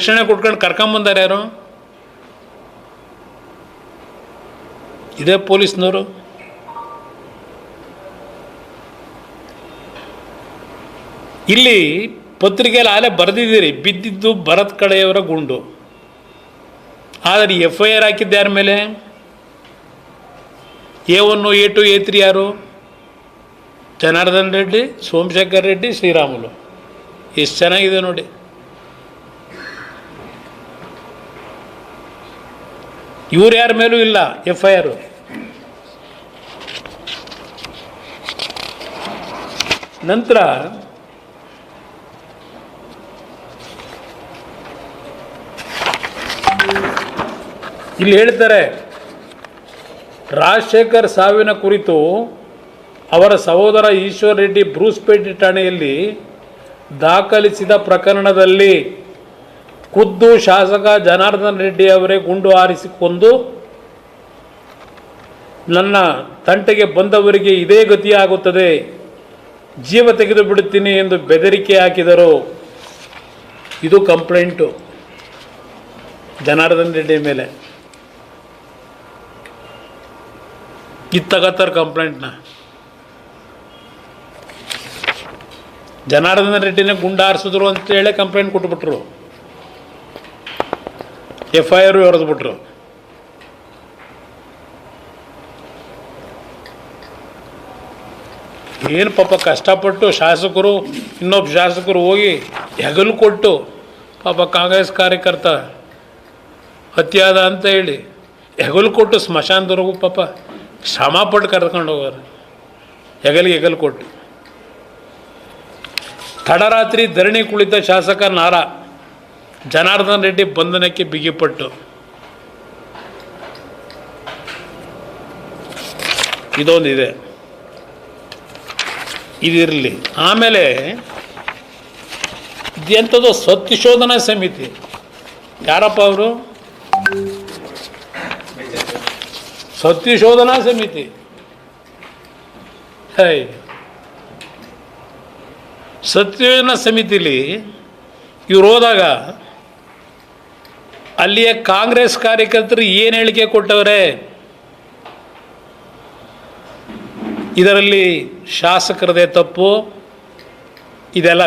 ರಕ್ಷಣೆ ಕೊಟ್ಕೊಂಡು ಕರ್ಕೊಂಬಂದಾರೆ ಯಾರು? ಇದೇ ಪೊಲೀಸ್ನವರು? ಇಲ್ಲಿ ಪತ್ರಿಕೆಯಲ್ಲಿ ಆಲೆ ಬರೆದಿದ್ದೀರಿ, ಬಿದ್ದಿದ್ದು ಭರತ್ ಕಡೆಯವರ ಗುಂಡು. ಆದರೆ ಎಫ್ ಐ ಆರ್ ಹಾಕಿದ್ದು ಯಾರ ಮೇಲೆ? A one A two A three ಯಾರು? ಜನಾರ್ದನ್ ರೆಡ್ಡಿ, ಸೋಮಶೇಖರ್ ರೆಡ್ಡಿ, ಶ್ರೀರಾಮುಲು. ಎಷ್ಟು ಚೆನ್ನಾಗಿದೆ ನೋಡಿ. ಇವ್ರು ಯಾರ ಮೇಲೂ ಇಲ್ಲ ಎಫ್ ಐ ಆರು ನಂತರ ಇಲ್ಲಿ ಹೇಳ್ತಾರೆ ರಾಜಶೇಖರ್ ಸಾವಿನ ಕುರಿತು ಅವರ ಸಹೋದರ ಈಶ್ವರ್ ರೆಡ್ಡಿ ಬ್ರೂಸ್ಪೇಟೆ ಠಾಣೆಯಲ್ಲಿ ದಾಖಲಿಸಿದ ಪ್ರಕರಣದಲ್ಲಿ ಖುದ್ದು ಶಾಸಕ ಜನಾರ್ದನ ರೆಡ್ಡಿ ಅವರೇ ಗುಂಡು ಹಾರಿಸಿಕೊಂಡು ನನ್ನ ತಂಟೆಗೆ ಬಂದವರಿಗೆ ಇದೇ ಗತಿಯಾಗುತ್ತದೆ ಜೀವ ತೆಗೆದು ಬಿಡುತ್ತೀನಿ ಎಂದು ಬೆದರಿಕೆ ಹಾಕಿದರು. ಇದು ಕಂಪ್ಲೇಂಟು ಜನಾರ್ದನ್ ರೆಡ್ಡಿ ಮೇಲೆ. ಇತ್ತಗತ್ತರ ಕಂಪ್ಲೇಂಟ್ನ. ಜನಾರ್ದನ ರೆಡ್ಡಿನೇ ಗುಂಡು ಹಾರಿಸಿದ್ರು ಅಂತೇಳಿ ಕಂಪ್ಲೇಂಟ್ ಕೊಟ್ಬಿಟ್ರು. ಎಫ್ ಐ ಆರು ಹೊರದ್ಬಿಟ್ರು ಏನು ಪಾಪ ಕಷ್ಟಪಟ್ಟು ಶಾಸಕರು, ಇನ್ನೊಬ್ಬ ಶಾಸಕರು ಹೋಗಿ ಹೆಗಲು ಕೊಟ್ಟು ಪಾಪ ಕಾಂಗ್ರೆಸ್ ಕಾರ್ಯಕರ್ತ ಅತಿಯಾದ ಅಂತ ಹೇಳಿ ಹೆಗಲು ಕೊಟ್ಟು ಸ್ಮಶಾನದವರೆಗೂ ಪಾಪ ಶ್ರಮ ಪಟ್ಟು ಕರ್ಕೊಂಡು ಹೋಗೋರು. ಹೆಗಲಿಗೆ ಹೆಗಲು ಕೊಟ್ಟು. ತಡರಾತ್ರಿ ಧರಣಿ ಕುಳಿತ ಶಾಸಕ ನಾರಾ. ಜನಾರ್ದನ್ ರೆಡ್ಡಿ ಬಂಧನಕ್ಕೆ ಬಿಗಿಪಟ್ಟು. ಇದೊಂದಿದೆ ಇದಿರಲಿ. ಆಮೇಲೆ ಇದೆಂಥದ್ದು ಸತ್ಯಶೋಧನಾ ಸಮಿತಿ? ಯಾರಪ್ಪ ಅವರು? ಸತ್ಯಶೋಧನಾ ಸಮಿತಿ. ಹೈ. ಸತ್ಯಶೋಧನಾ ಸಮಿತಿಲಿ ಇವ್ರು ಹೋದಾಗ ಅಲ್ಲಿಯ ಕಾಂಗ್ರೆಸ್ ಕಾರ್ಯಕರ್ತರು ಏನು ಹೇಳಿಕೆ ಕೊಟ್ಟವರೇ? ಇದರಲ್ಲಿ ಶಾಸಕರದೇ ತಪ್ಪು ಇದೆಲ್ಲ